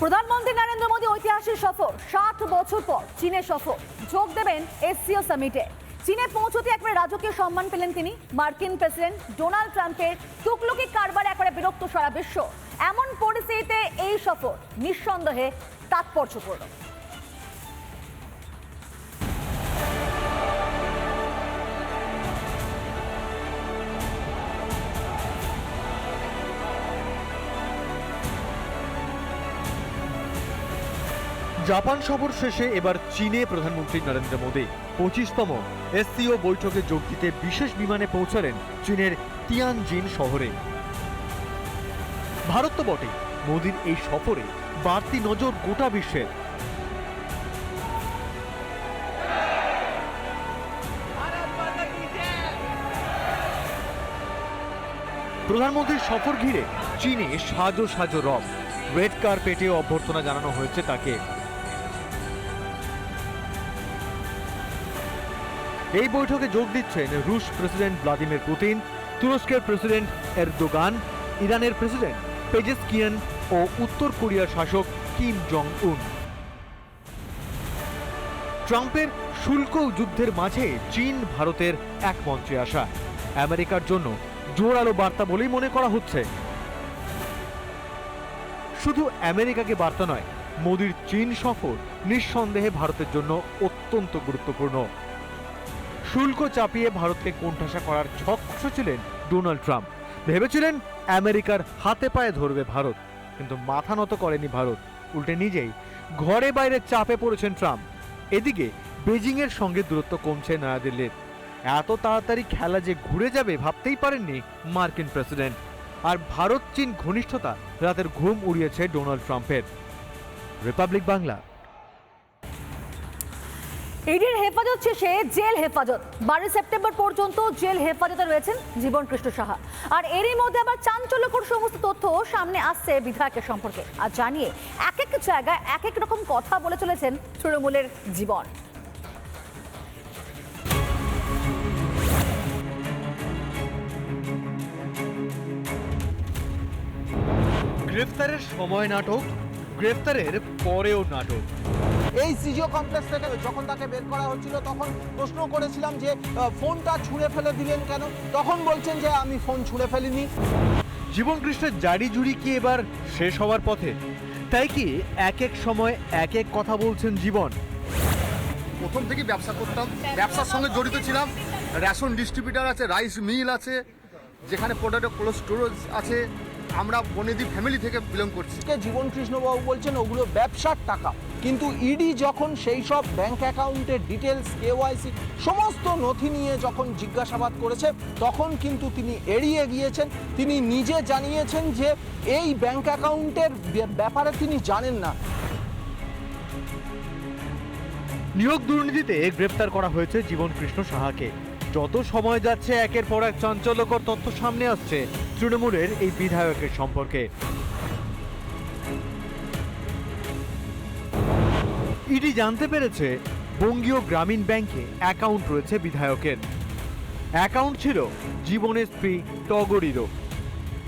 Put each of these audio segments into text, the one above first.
প্রধানমন্ত্রী নরেন্দ্র মোদী ঐতিহাসিক সফর ষাট বছর পর চীনে সফর। যোগ দেবেন এসসিও সামিটে। চীনে পৌঁছতে একবার রাজকীয় সম্মান পেলেন তিনি, মার্কিন প্রেসিডেন্ট ডোনাল্ড ট্রাম্পের টুকলুকি কারবার একবারে বিরক্ত সারা বিশ্ব। এমন পরিস্থিতিতে এই সফর নিঃসন্দেহে তাৎপর্যপূর্ণ। জাপান সফর শেষে এবার চীনে প্রধানমন্ত্রী নরেন্দ্র মোদী পঁচিশতম এসসিও বৈঠকে যোগ দিতে বিশেষ বিমানে পৌঁছালেন চীনের তিয়ানজিন শহরে। ভারত তো বটে মোদীর এই সফরে বাড়তি নজর গোটা বিশ্বের। প্রধানমন্ত্রীর সফর ঘিরে চীনে সাজো সাজো রব। রেড কার্পেটে অভ্যর্থনা জানানো হয়েছে তাকে। এই বৈঠকে যোগ দিচ্ছেন রুশ প্রেসিডেন্ট ভ্লাদিমির পুতিন, তুরস্কের প্রেসিডেন্ট এরদোগান, ইরানের প্রেসিডেন্ট পেজেসকিয়ান ও উত্তর কোরিয়ার শাসক কিম জং উন ট্রাম্পের শুল্ক যুদ্ধের মাঝে চীন ভারতের এক মঞ্চে আসা। আমেরিকার জন্য জোরালো বার্তা বলেই মনে করা হচ্ছে। শুধু আমেরিকাকে বার্তা নয়, মোদির চীন সফর নিঃসন্দেহে ভারতের জন্য অত্যন্ত গুরুত্বপূর্ণ। শুল্ক চাপিয়ে ভারতকে কোণঠাসা করার ছক ছিলেন ডোনাল্ড ট্রাম্প। ভেবেছিলেন আমেরিকার হাতে পায়ে ধরবে ভারত, কিন্তু মাথা নত করেনি ভারত। উল্টে নিজেই ঘরে বাইরে চাপে পড়েছেন ট্রাম্প। এদিকে বেজিংয়ের সঙ্গে দূরত্ব কমছে নয়াদিল্লির। এত তাড়াতাড়ি খেলা যে ঘুরে যাবে ভাবতেই পারেননি মার্কিন প্রেসিডেন্ট। আর ভারত চীন ঘনিষ্ঠতা রাতের ঘুম উড়িয়েছে ডোনাল্ড ট্রাম্পের। রিপাবলিক বাংলা ইডির হেফাজত শেষে জেল হেফাজত। বারোই সেপ্টেম্বর পর্যন্ত জেল হেফাজতে রয়েছেন জীবন কৃষ্ণ সাহা। আর এরই মধ্যে আবার চাঞ্চল্যকর সমস্ত তথ্য সামনে আসছে বিধায়কের সম্পর্কে। আর জানিয়ে এক এক জায়গায় এক এক রকম কথা বলে চলেছেন তৃণমূলের জীবন। গ্রেফতারের সময় নাটক, গ্রেফতারের পরেও নাটক। এই সিজিও কমপ্লেক্স থেকে যখন তাকে বের করা হচ্ছিল তখন প্রশ্ন করেছিলাম যে ফোনটা ছুঁড়ে ফেলে দিলেন কেন? তখন বলছেন যে আমি ফোন ছুঁড়ে ফেলিনি। জীবন কৃষ্ণের জারি জুড়ি কি এবার শেষ হওয়ার পথে? তাই কি এক এক সময় এক এক কথা বলছেন জীবন? প্রথম থেকেই ব্যবসা করতাম ব্যবসার সঙ্গে জড়িত ছিলাম। রেশন ডিস্ট্রিবিউটার আছে রাইস মিল আছে যেখানে প্রোডাক্ট কোল্ড স্টোরেজ আছে। আমরা বনেদি ফ্যামিলি থেকে বিলং করছি। কে? জীবন কৃষ্ণবাবু বলছেন ওগুলো ব্যবসার টাকা। কিন্তু ইডি যখন সেই সব ব্যাঙ্ক অ্যাকাউন্টের ডিটেলস কেওয়াইসি সমস্ত নথি নিয়ে যখন জিজ্ঞাসাবাদ করেছে, তখন কিন্তু তিনি এড়িয়ে গিয়েছেন। তিনি নিজে জানিয়েছেন যে এই ব্যাঙ্ক অ্যাকাউন্টের ব্যাপারে তিনি জানেন না। নিয়োগ দুর্নীতিতে গ্রেপ্তার করা হয়েছে জীবন কৃষ্ণ সাহাকে। যত সময় যাচ্ছে, একের পর এক চাঞ্চল্যকর তথ্য সামনে আসছে তৃণমূলের এই বিধায়কের সম্পর্কে। ইডি জানতে পেরেছে, বঙ্গীয় গ্রামীণ ব্যাংকে অ্যাকাউন্ট রয়েছে বিধায়কের। অ্যাকাউন্ট ছিল জীবনের স্ত্রী টগরিরও।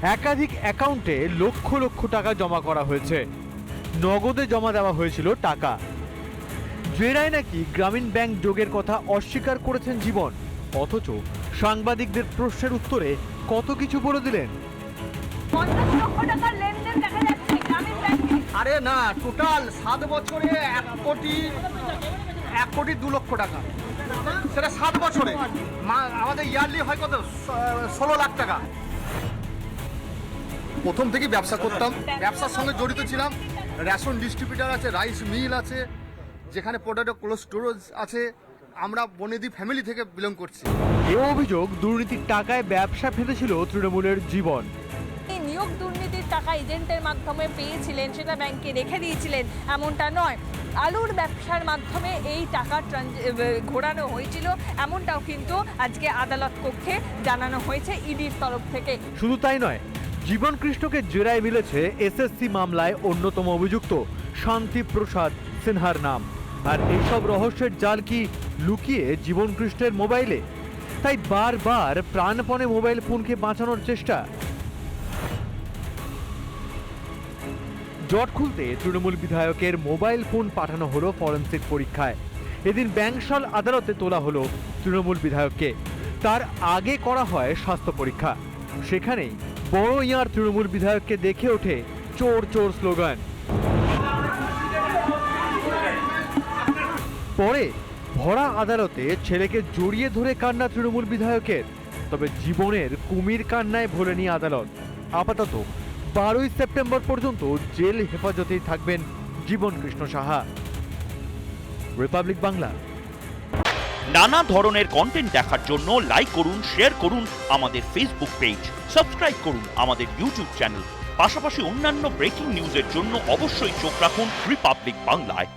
একাধিক অ্যাকাউন্টে লক্ষ লক্ষ টাকা জমা করা হয়েছে। নগদে জমা দেওয়া হয়েছিল টাকা। জেরায় নাকি গ্রামীণ ব্যাংক যোগের কথা অস্বীকার করেছেন জীবন, অথচ সাংবাদিকদের প্রশ্নের উত্তরে কত কিছু বলে দিলেন? আরে না টোটাল সাত বছরে এক কোটি এক কোটি দু লক্ষ টাকা। সেটা সাত বছরে। মা- আমাদের ইয়ারলি হয় কত? ষোলো লাখ টাকা। প্রথম থেকেই ব্যবসা করতাম। ব্যবসার সঙ্গে জড়িত ছিলাম। রেশন ডিস্ট্রিবিউটার আছে রাইস মিল আছে যেখানে প্রোডাক্ট কোল্ড স্টোরেজ আছে। আমরা বনেদি ফ্যামিলি থেকে বিলং করছি। এ অভিযোগ দুর্নীতির টাকায় ব্যবসা ফেঁদেছিল তৃণমূলের জীবন। এই নিয়োগ টাকা এজেন্টের মাধ্যমে পেয়েছিলেন, সেটা ব্যাংকে রেখে দিয়েছিলেন, এমনটা নয়। আলুর ব্যবসার মাধ্যমে এই টাকা ঘোরানো হয়েছিল, এমনটাও কিন্তু আজকে আদালত কক্ষে জানানো হয়েছে ইডির তরফ থেকে। শুধু তাই নয় জীবন কৃষ্ণকে জেরায় মিলেছে এসএসসি মামলায় অন্যতম অভিযুক্ত শান্তি প্রসাদ সিনহার নাম। আর এইসব রহস্যের জাল কি লুকিয়ে জীবন কৃষ্ণের মোবাইলে? তাই বারবার প্রাণপণে মোবাইল ফোনকে বাঁচানোর চেষ্টা জট খুলতে তৃণমূল বিধায়কের মোবাইল ফোন পাঠানো হলো ফরেন্সিক পরীক্ষায়। এদিন ব্যাংশাল আদালতে তোলা হলো তৃণমূল বিধায়ককে। তার আগে করা হয় স্বাস্থ্য পরীক্ষা। সেখানেই বড় ইয়ার তৃণমূল বিধায়ককে দেখে ওঠে চোর চোর স্লোগান। পরে ভরা আদালতে ছেলেকে জড়িয়ে ধরে কান্না তৃণমূল বিধায়কের। তবে জীবনের কুমির কান্নায় ভোলেনি আদালত। আপাতত বারোই সেপ্টেম্বর পর্যন্ত জেল হেফাজতেই থাকবেন জীবন কৃষ্ণ সাহা। রিপাবলিক বাংলা। নানা ধরনের কন্টেন্ট দেখার জন্য লাইক করুন শেয়ার করুন আমাদের ফেসবুক পেজ সাবস্ক্রাইব করুন আমাদের ইউটিউব চ্যানেল পাশাপাশি অন্যান্য ব্রেকিং নিউজের জন্য অবশ্যই চোখ রাখুন রিপাবলিক বাংলায়